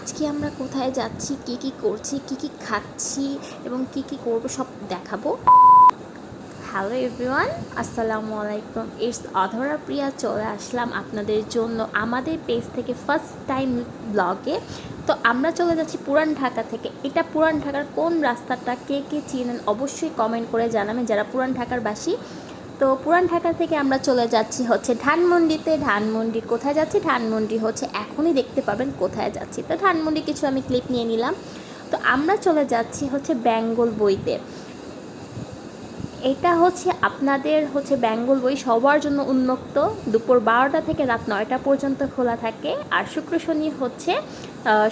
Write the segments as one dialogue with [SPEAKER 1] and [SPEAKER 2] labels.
[SPEAKER 1] আজকে আমরা কোথায় যাচ্ছি, কি কি করছি, কি কি খাচ্ছি এবং কি কি করব সব দেখাবো। হ্যালো এভরিওয়ান আসসালামু আলাইকুম। ইটস অধরা প্রিয়া চলে আসলাম আপনাদের জন্য আমাদের পেজ থেকে ফার্স্ট টাইম ব্লগে তো আমরা চলে যাচ্ছি পুরান ঢাকা থেকে। এটা পুরান ঢাকার কোন রাস্তাটা, কে কে চিনেন অবশ্যই কমেন্ট করে জানাবেন। যারা পুরান ঢাকার বাসী তো পুরান ঢাকা থেকে আমরা চলে যাচ্ছি হচ্ছে ধানমন্ডিতে। ধানমন্ডি কোথায় যাচ্ছি? ধানমন্ডি হচ্ছে এখনই দেখতে পাবেন কোথায় যাচ্ছি। তো ধানমন্ডি কিছু আমি ক্লিপ নিয়ে নিলাম। তো আমরা চলে যাচ্ছি হচ্ছে বেঙ্গল বইতে। এটা হচ্ছে আপনাদের হচ্ছে বেঙ্গল বই সবার জন্য উন্মুক্ত। দুপুর বারোটা থেকে রাত নয়টা পর্যন্ত খোলা থাকে। আর শুক্র শনি হচ্ছে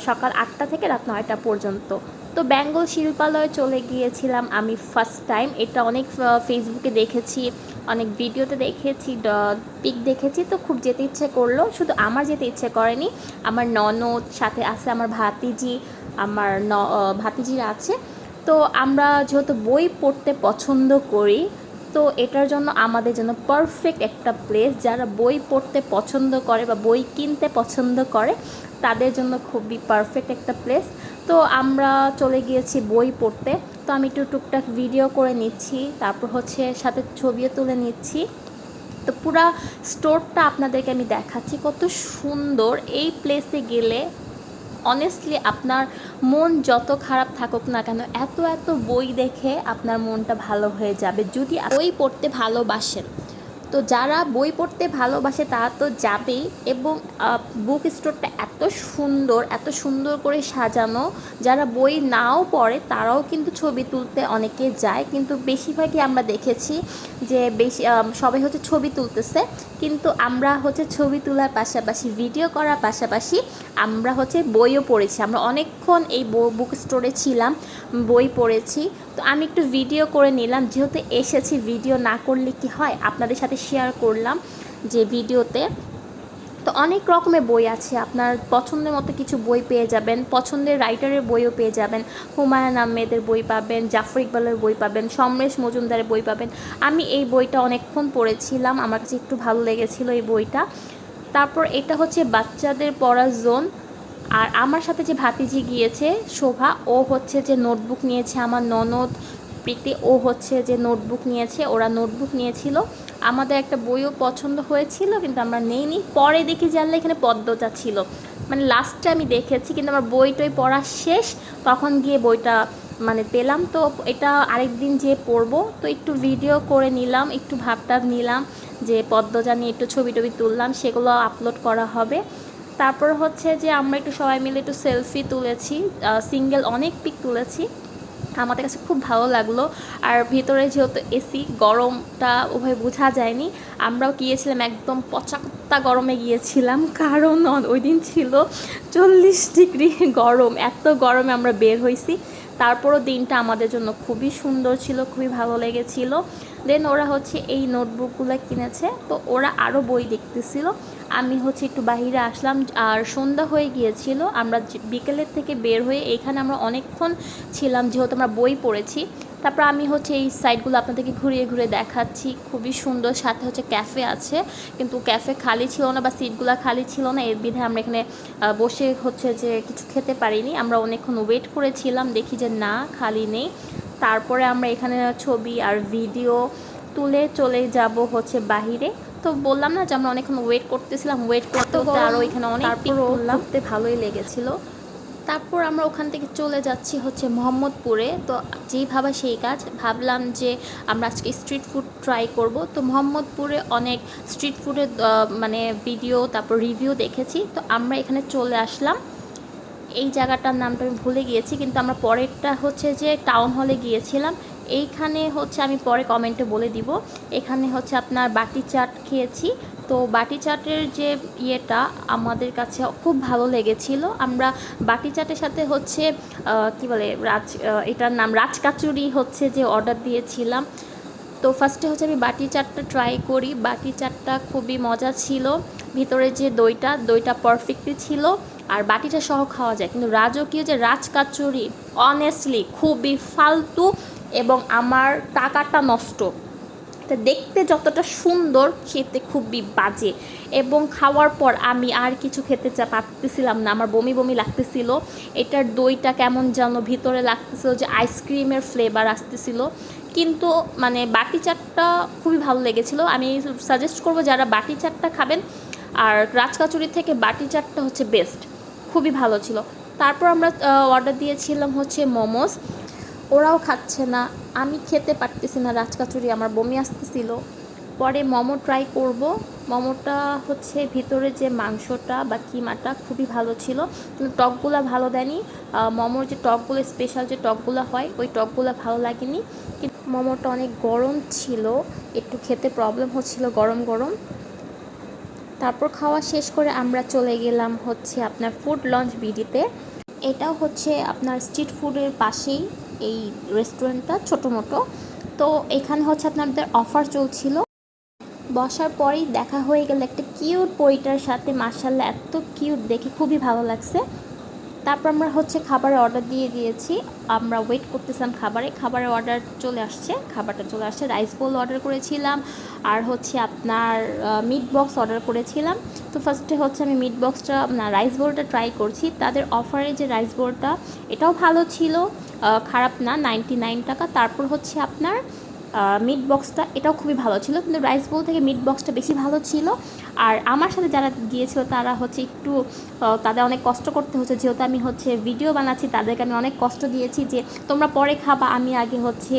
[SPEAKER 1] সকাল আটটা থেকে রাত নয়টা পর্যন্ত। তো বেঙ্গল শিল্পালয়ে চলে গিয়েছিলাম আমি ফার্স্ট টাইম এটা অনেক ফেসবুকে দেখেছি। অনেক ভিডিওতে দেখেছি পিক দেখেছি, তো খুব যেতে ইচ্ছে করল। শুধু আমার যেতে ইচ্ছে করেনি, আমার ননদ, সাথে আছে আমার ভাতিজি, আমার ন ভাতিজিরা আছে। তো আমরা যেহেতু বই পড়তে পছন্দ করি, তো এটার জন্য আমাদের জন্য পারফেক্ট একটা প্লেস যারা বই পড়তে পছন্দ করে বা বই কিনতে পছন্দ করে, তাদের জন্য খুবই পারফেক্ট একটা প্লেস তো আমরা চলে গিয়েছি বই পড়তে। তো আমি একটু টুকটাক ভিডিও করে নিচ্ছি, তারপর হচ্ছে সাথে ছবিও তুলে নিচ্ছি। তো পুরা স্টোরটা আপনাদেরকে আমি দেখাচ্ছি, কত সুন্দর। এই প্লেসে গেলে অনেস্টলি আপনার মন যত খারাপ থাকুক না কেন, এত এত বই দেখে আপনার মনটা ভালো হয়ে যাবে। যদি বই পড়তে ভালোবাসেন তো যারা বই পড়তে ভালোবাসে তারা তো যাবেই এবং বুক স্টোরটা এত সুন্দর এত সুন্দর করে সাজানো। যারা বই নাও পড়ে তারাও কিন্তু ছবি তুলতে অনেকে যায়। কিন্তু বেশিরভাগই আমরা দেখেছি যে বেশি সবাই হচ্ছে ছবি তুলতেছে। কিন্তু আমরা হচ্ছে ছবি তোলার পাশাপাশি ভিডিও করার পাশাপাশি আমরা হচ্ছে বইও পড়েছি। আমরা অনেকক্ষণ এই বুক স্টোরে ছিলাম, বই পড়েছি। তো আমি একটু ভিডিও করে নিলাম। যেহেতু এসেছি ভিডিও না করলে কি হয়? আপনাদের সাথে শেয়ার করলাম যে ভিডিওতে তো অনেক রকমের বই আছে। আপনার পছন্দের মতো কিছু বই পেয়ে যাবেন। পছন্দের রাইটারের বইও পেয়ে যাবেন। হুমায়ুন আহমেদের বই পাবেন, জাফর ইকবালের বই পাবেন, সমরেশ মজুমদারের বই পাবেন। আমি এই বইটা অনেকক্ষণ পড়েছিলাম। আমার কাছে একটু ভালো লেগেছিল এই বইটা। তারপর এটা হচ্ছে বাচ্চাদের পড়ার জোন আর আমার সাথে যে ভাতিজি গিয়েছে, শোভা, ও হচ্ছে যে নোটবুক নিয়েছে আমার ননদ প্রীতি, ও হচ্ছে যে নোটবুক নিয়েছে, ওরা নোটবুক নিয়েছিল। আমাদের একটা বইও পছন্দ হয়েছিল, কিন্তু আমরা নেইনি। পরে দেখি জানলে এখানে পদ্মটা ছিল। মানে লাস্টে আমি দেখেছি, কিন্তু আমার বইটই পড়া শেষ। তখন গিয়ে বইটা মানে পেলাম। তো এটা আরেকদিন যে পড়ব। তো একটু ভিডিও করে নিলাম, একটু ভাবটাব নিলাম যে পদ্মজা নিয়ে একটু ছবি টবি তুললাম, সেগুলো আপলোড করা হবে। তারপর হচ্ছে যে আমরা একটু সবাই মিলে একটু সেলফি তুলেছি সিঙ্গেল অনেক পিক তুলেছি। আমাদের কাছে খুব ভালো লাগল। আর ভিতরে যেহেতু এসি গরমটা ওভাবে বোঝা যায়নি, আমরাও গিয়েছিলাম একদম পচাকত্তা গরমে গিয়েছিলাম, কারণ ওই দিন ছিল চল্লিশ ডিগ্রি গরম। এত গরমে আমরা বের হয়েছি তারপরও দিনটা আমাদের জন্য খুবই সুন্দর ছিল, খুবই ভালো লেগেছিল। দেন ওরা হচ্ছে এই নোটবুকগুলো কিনেছে, তো ওরা আরও বই দেখতেছিল। আমি হচ্ছে একটু বাহিরে আসলাম, আর সন্ধ্যা হয়ে গিয়েছিল, আমরা বিকেলের থেকে বের হয়ে এইখানে আমরা অনেকক্ষণ ছিলাম, যেহেতু আমরা বই পড়েছি। তারপর আমি হচ্ছে এই সাইডগুলো আপনাদেরকে ঘুরিয়ে ঘুরে দেখাচ্ছি। খুবই সুন্দর সাথে হচ্ছে ক্যাফে আছে কিন্তু ক্যাফে খালি ছিল না বা সিটগুলো খালি ছিল না এর বিধে আমরা এখানে বসে হচ্ছে যে কিছু খেতে পারিনি। আমরা অনেকক্ষণ ওয়েট করেছিলাম দেখি যে না খালি নেই। তারপরে আমরা এখানে ছবি আর ভিডিও তুলে চলে যাব হচ্ছে বাহিরে। তো বললাম না যে আমরা অনেকক্ষণ ওয়েট করতেছিলাম ওয়েট করতে করতে আরও এখানে অনেক পিক ভালোই লেগেছিল। তারপর আমরা ওখান থেকে চলে যাচ্ছি হচ্ছে মোহাম্মদপুরে। তো যেই ভাবা সেই কাজ। ভাবলাম যে আমরা আজকে স্ট্রিট ফুড ট্রাই করব। তো মোহাম্মদপুরে অনেক স্ট্রিট ফুডের মানে ভিডিও তারপর রিভিউ দেখেছি। তো আমরা এখানে চলে আসলাম। এই জায়গাটার নামটা আমি ভুলে গিয়েছি, কিন্তু আমরা পরেরটা হচ্ছে যে টাউন হলে গিয়েছিলাম। এইখানে হচ্ছে আমি পরে কমেন্টে বলে দিব। এখানে হচ্ছে আপনার বাটি চাট খেয়েছি। তো বাটি চাটের যে ইয়েটা আমাদের কাছে খুব ভালো লেগেছিল। আমরা বাটি চাটের সাথে হচ্ছে কি বলে, রাজ এটার নাম রাজকাচুরি হচ্ছে যে অর্ডার দিয়েছিলাম। তো ফার্স্টে হচ্ছে আমি বাটি চাটটা ট্রাই করি। বাটি চাটটা খুবই মজা ছিল। ভিতরে যে দইটা দইটা পারফেক্টলি ছিল। আর বাটিটা সহ খাওয়া যায়। কিন্তু রাজকীয় যে রাজকাচুরি অনেস্টলি খুবই ফালতু এবং আমার টাকাটা নষ্ট। তা দেখতে যতটা সুন্দর, খেতে খুবই বাজে। এবং খাওয়ার পর আমি আর কিছু খেতে চা পারতেছিলাম না, আমার বমি বমি লাগতেছিল। এটার দইটা কেমন যেন ভিতরে লাগতেছিল যে আইসক্রিমের ফ্লেভার আসতেছিল। কিন্তু মানে বাটি চাটটা খুবই ভালো লেগেছিলো। আমি সাজেস্ট করব যারা বাটি চাটটা খাবেন, আর রাজকাচুরি থেকে বাটি চাটটা হচ্ছে বেস্ট খুবই ভালো ছিল। তারপর আমরা অর্ডার দিয়েছিলাম হচ্ছে মোমোস। ওরাও খাচ্ছে না, আমি খেতে পারতেছি না, রাজকাচুরি আমার বমি আসতেছিল। পরে মোমো ট্রাই করব। মোমোটা হচ্ছে ভিতরে যে মাংসটা বা কিমাটা খুবই ভালো ছিল। কিন্তু টকগুলা ভালো দেয়নি। মোমোর যে টকগুলো স্পেশাল যে টকগুলো হয়, ওই টকগুলো ভালো লাগেনি। কিন্তু মোমোটা অনেক গরম ছিল। একটু খেতে প্রবলেম হচ্ছিল গরম গরম। তারপর খাওয়া শেষ করে আমরা চলে গেলাম হচ্ছে আপনার ফুড লঞ্চ বিডিতে এটাও হচ্ছে আপনার স্ট্রিট ফুডের পাশেই। এই রেস্টুরেন্টটা ছোটো মোটো। তো এখানে হচ্ছে আপনাদের অফার চলছিল। বসার পরেই দেখা হয়ে গেল একটা কিউট বইটার সাথে মার্শাল্লাহ এত কিউট দেখে খুবই ভালো লাগছে। তারপর আমরা হচ্ছে খাবারের অর্ডার দিয়ে দিয়েছি। আমরা ওয়েট করতেছিলাম খাবারে। খাবারের অর্ডার চলে আসছে। খাবারটা চলে আসছে। রাইস বোল অর্ডার করেছিলাম। আর হচ্ছে আপনার মিট বক্স অর্ডার করেছিলাম। তো ফার্স্টে হচ্ছে আমি মিট বক্সটা রাইস বোলটা ট্রাই করছি। তাদের অফারে যে রাইস বোলটা এটাও ভালো ছিল। খারাপ না নাইনটি নাইন টাকা। তারপর হচ্ছে আপনার মিট বক্সটা এটাও খুবই ভালো ছিল। কিন্তু রাইস বোল থেকে মিট বক্সটা বেশি ভালো ছিল। আর আমার সাথে যারা গিয়েছিল, তারা হচ্ছে একটু তাদের অনেক কষ্ট করতে হচ্ছে। যেহেতু আমি হচ্ছে ভিডিও বানাচ্ছি, তাদেরকে আমি অনেক কষ্ট দিয়েছি যে, তোমরা পরে খাবা, আমি আগে হচ্ছে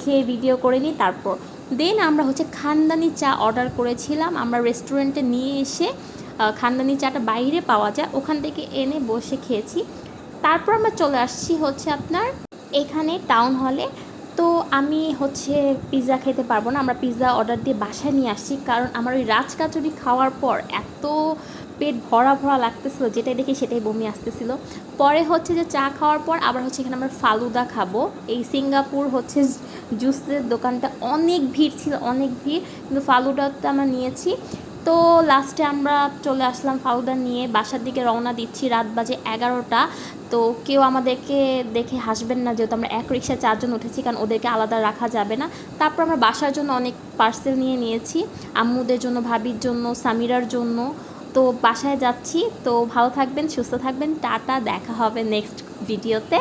[SPEAKER 1] খেয়ে ভিডিও করে নিই, তারপর। দেন আমরা হচ্ছে খানদানি চা অর্ডার করেছিলাম। আমরা রেস্টুরেন্টে নিয়ে এসে খানদানি চাটা বাইরে পাওয়া যায়। ওখান থেকে এনে বসে খেয়েছি। তারপর আমরা চলে আসছি হচ্ছে আপনার এখানে টাউন হলে তো আমি হচ্ছে পিৎজা খেতে পারব না, আমরা পিৎজা অর্ডার দিয়ে বাসায় নিয়ে আসছি, কারণ আমার ওই রাজকাচুরি খাওয়ার পর এত পেট ভরা ভরা লাগতেছিল, যেটাই দেখি সেটাই বমি আসতেছিল। পরে হচ্ছে যে চা খাওয়ার পর আবার হচ্ছে এখানে আমরা ফালুদা খাব। এই সিঙ্গাপুর হচ্ছে জুসের দোকানটা অনেক ভিড় ছিল, অনেক ভিড়। কিন্তু ফালুদাটা আমরা নিয়েছি। তো লাস্টে আমরা চলে আসলাম ফাউদা নিয়ে। বাসার দিকে রওনা দিচ্ছি রাত বাজে এগারোটা। তো কেউ আমাদেরকে দেখে হাসবেন না, যেহেতু আমরা এক রিক্সা চারজন উঠেছি, কারণ ওদেরকে আলাদা রাখা যাবে না। তারপর আমরা বাসার জন্য অনেক পার্সেল নিয়ে নিয়েছি, আম্মুদের জন্য, ভাবির জন্য, সামিরার জন্য। তো বাসায় যাচ্ছি। তো ভালো থাকবেন, সুস্থ থাকবেন। টাটা, দেখা হবে নেক্সট ভিডিওতে